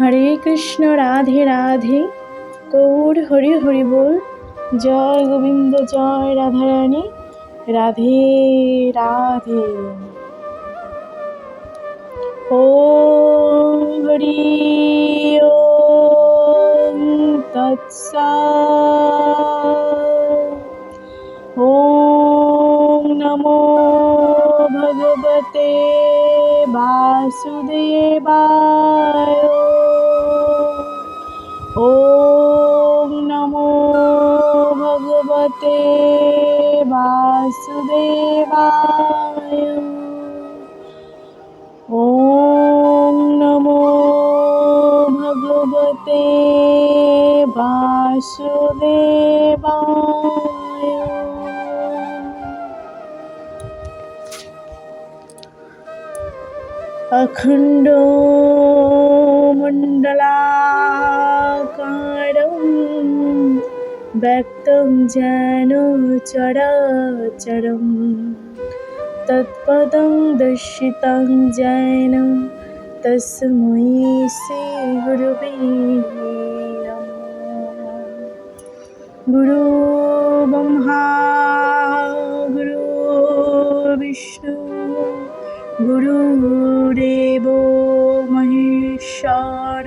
হরে কৃষ্ণ, রাধে রাধে। কৌর হরি হরি বল। জয় গোবিন্দ, জয় রাধারানী। রাধে রাধে। ও হরি তৎসা भगवते वासुदेवाय ॐ नमो भगवते वासुदेवाय अखण्ड मण्डलाकारं তম যেন চরাচরম তৎপদং দর্শিতং যেন তসময়ী শ্রী গুরুবে গুরু ব্রহ্মা গুরু বিষ্ণু গুরুদেব মহেশ্বর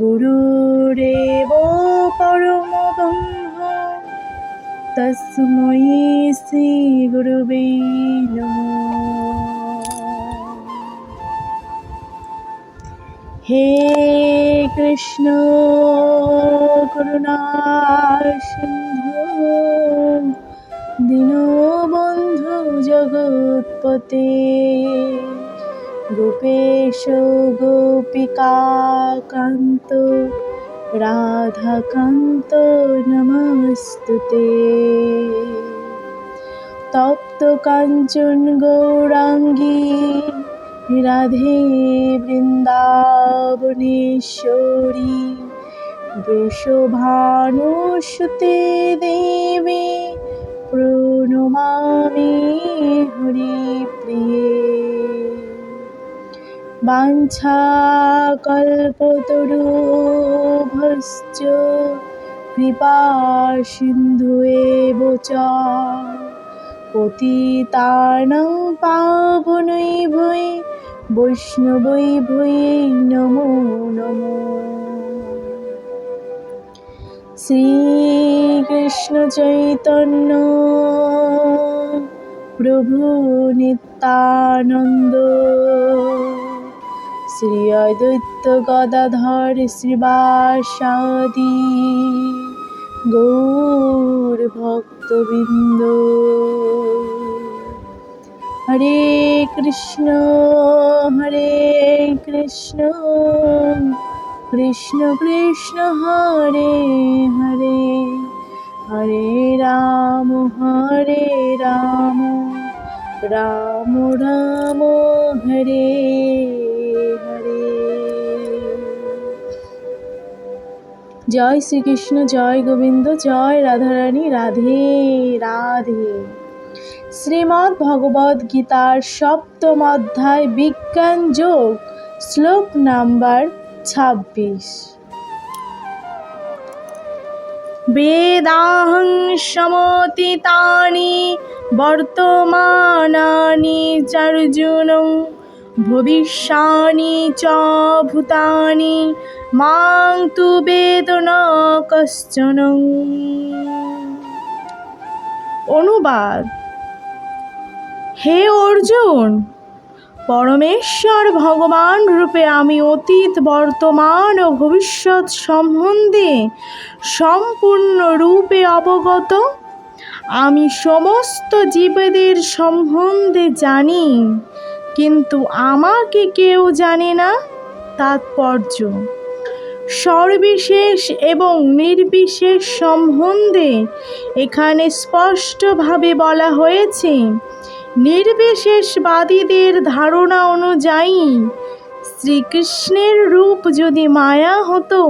গুরুদেব পরম ব্রহ্ম তস্ময়ী শ্রী গুরুবে হে কৃষ্ণ করুণা সিন্ধু দীনবন্ধু জগৎপতে গোপেশ গোপিকা কান্ত রাধাকান্ত নমস্তুতে তপ্ত কাঞ্চন গৌরাঙ্গী রাধে বৃন্দাবনেশ্বরী বৃষভানুসুতে দেবী প্রণমামি হরিপ্রিয়ে বাঞ্ছাকল্পতরুভশ্চ কৃপা সিন্ধু এব চ। পতিতানাং পাবनै ভৈ বৈষ্ণবৈ ভৈ নমো নমো। শ্রীকৃষ্ণ চৈতন্য প্রভু নিত্যানন্দ। শ্রী অদ্বৈত গদাধর শ্রীবাসাদি। গৌর ভক্তবৃন্দ, হরে কৃষ্ণ হরে কৃষ্ণ কৃষ্ণ কৃষ্ণ, হরে হরে হরে রাম হরে রাম রাম রাম হরে হরে। জয় শ্রীকৃষ্ণ, জয় গোবিন্দ, জয় রাধারানী, রাধে রাধে। শ্রীমদ্ ভগবদ গীতার সপ্তম অধ্যায় বিজ্ঞান যোগ, শ্লোক নাম্বার ছাব্বিশ। বেদাহং সমতিতানি বর্তমানানি চার্জুন ভবিষ্যানি চ ভূতানি মাং তু বেদ ন কশ্চন। অনুবাদ। হে অর্জুন, পরমেশ্বর ভগবান রূপে আমি অতীত, বর্তমান ও ভবিষ্যৎ সম্বন্ধে সম্পূর্ণ রূপে অবগত। আমি সমস্ত জীবদের সম্বন্ধে জানি, কিন্তু আমাকে কেউ জানে না। তাৎপর্য। সর্বিশেষ এবং নির্বিশেষ সম্বন্ধে এখানে স্পষ্টভাবে বলা হয়েছে, নির্বিশেষবাদীদের ধারণা অনুযায়ী শ্রীকৃষ্ণের রূপ যদি মায়া হতো,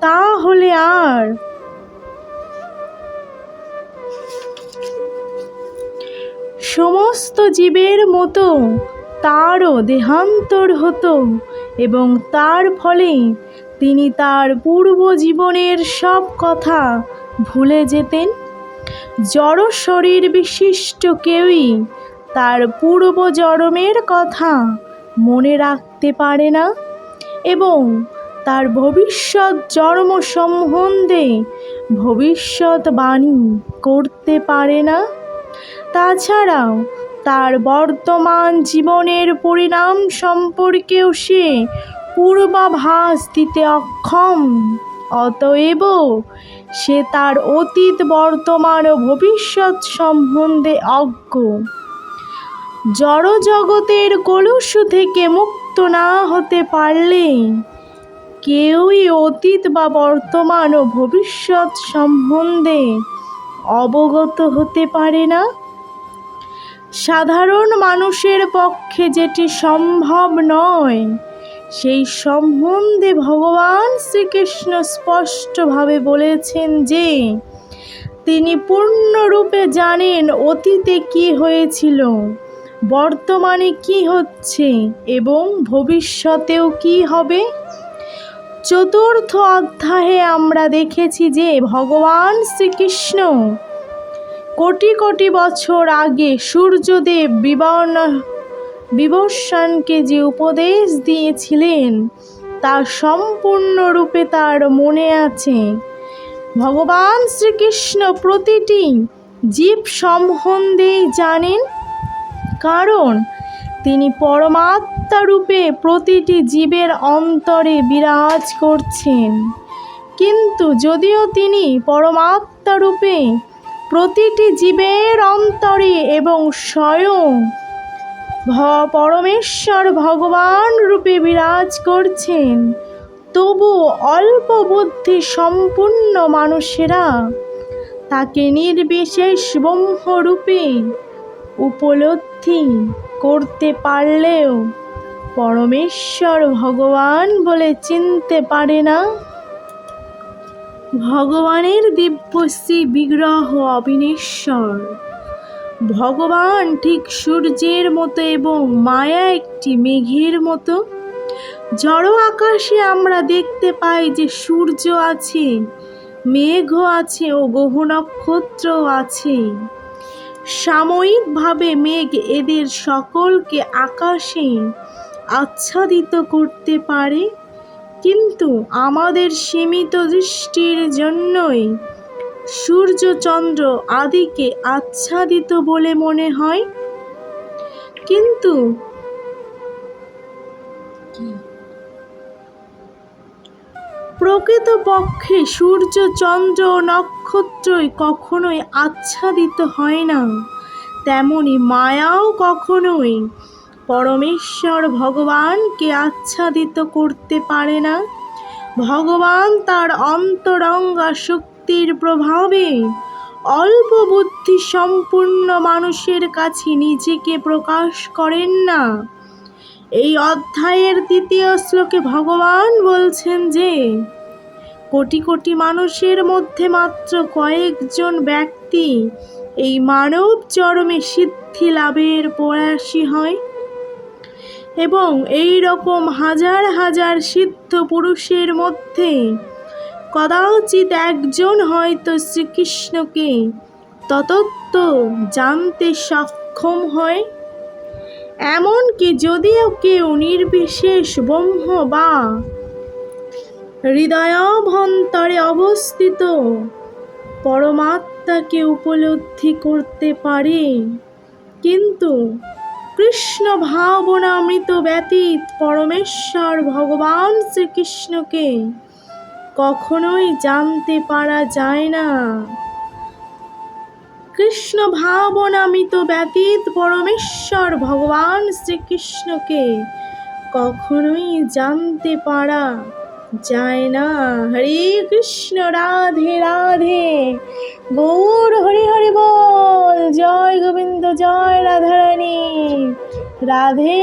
তাহলে আর সমস্ত জীবের মতো তারও দেহান্তর হতো এবং তার ফলে তিনি তার পূর্ব জীবনের সব কথা ভুলে যেতেন। জড় শরীর বিশিষ্ট কেউই তার পূর্ব জন্মের কথা মনে রাখতে পারে না এবং তার ভবিষ্যৎ জন্ম সম্বন্ধে ভবিষ্যৎবাণী করতে পারে না। তাছাড়াও তার বর্তমান জীবনের পরিণাম সম্পর্কেও সে পূর্বাভাস দিতে অক্ষম। অতএব সে তার অতীত বর্তমান ও ভবিষ্যৎ সম্বন্ধে অজ্ঞ। জড়জগতের কলুষ থেকে মুক্ত না হতে পারলে কেউই অতীত বা বর্তমান ও ভবিষ্যৎ সম্বন্ধে অবগত হতে পারে না। সাধারণ মানুষের পক্ষে যেটি সম্ভব নয়। সেই সম্বন্ধে ভগবান শ্রীকৃষ্ণ স্পষ্টভাবে বলেছেন যে, তিনি পূর্ণরূপে জানেন অতীতে কি হয়েছিল, বর্তমানে কি হচ্ছে এবং ভবিষ্যতেও কি হবে। চতুর্থ অধ্যায়ে আমরা দেখেছি যে ভগবান শ্রীকৃষ্ণ কোটি কোটি বছর আগে সূর্যদেব বিবর্ণ বিবর্ষণকে যে উপদেশ দিয়েছিলেন, তা সম্পূর্ণরূপে তার মনে আছে। ভগবান শ্রীকৃষ্ণ প্রতিটি জীব সম্বন্ধেই জানেন, কারণ তিনি পরমাত্মা রূপে প্রতিটি জীবের অন্তরে বিরাজ করছেন। কিন্তু যদিও তিনি পরমাত্মা রূপে প্রতিটি জীবের অন্তরে এবং স্বয়ং পরমেশ্বর ভগবান রূপে বিরাজ করছেন। তবু অল্প বুদ্ধি সম্পূর্ণ মানুষেরা তাকে নির্বিশেষ ব্রহ্মরূপে উপলব্ধি করতে পারলেও পরমেশ্বর ভগবান বলে চিনতে পারে না। ভগবানের দিব্যশ্রী বিগ্রহ অবিনেশ্বর। ভগবান ঠিক সূর্যের মতো এবং মায়া একটি মেঘের মতো। জড় আকাশে আমরা দেখতে পাই যে সূর্য আছে, মেঘও আছে ও গ্রহ নক্ষত্রও আছে। সাময়িকভাবে মেঘ এদের সকলকে আকাশে আচ্ছাদিত করতে পারে, কিন্তু আমাদের সীমিত দৃষ্টির জন্যই সূর্য চন্দ্র আদিকে আচ্ছাদিত বলে মনে হয়। কিন্তু প্রকৃতপক্ষে সূর্য চন্দ্র নক্ষত্রই কখনোই আচ্ছাদিত হয় না। তেমনি মায়াও কখনোই পরমেশ্বর ভগবানকে আচ্ছাদিত করতে পারে না। ভগবান তার অন্তরঙ্গা শক্তির প্রভাবে অল্প বুদ্ধি সম্পূর্ণ মানুষের কাছে নিজেকে প্রকাশ করেন না। এই অধ্যায়ের দ্বিতীয় শ্লোকে ভগবান বলছেন যে, কোটি কোটি মানুষের মধ্যে মাত্র কয়েকজন ব্যক্তি এই মানব চরমে সিদ্ধি লাভের প্রয়াসী হয় এবং এই রকম হাজার হাজার সিদ্ধ পুরুষের মধ্যে কদাচিৎ একজন হয়তো শ্রীকৃষ্ণকে ততত্ব জানতে সক্ষম হয়। এমনকি যদিও কেউ নির্বিশেষ ব্রহ্ম বা হৃদয়ভন্তরে অবস্থিত, পরমাত্মাকে উপলব্ধি করতে পারে। কিন্তু কৃষ্ণ ভাবনামৃত ব্যতীত পরমেশ্বর ভগবান শ্রীকৃষ্ণকে কখনোই জানতে পারা যায় না। কৃষ্ণ ভাবনামিত ব্যতীত পরমেশ্বর ভগবান শ্রীকৃষ্ণকে কখনোই জানতে পারা যায় না। হরে কৃষ্ণ রাধে রাধে, গৌর হরি হরি বল, জয় গোবিন্দ, জয় রাধারানী, রাধে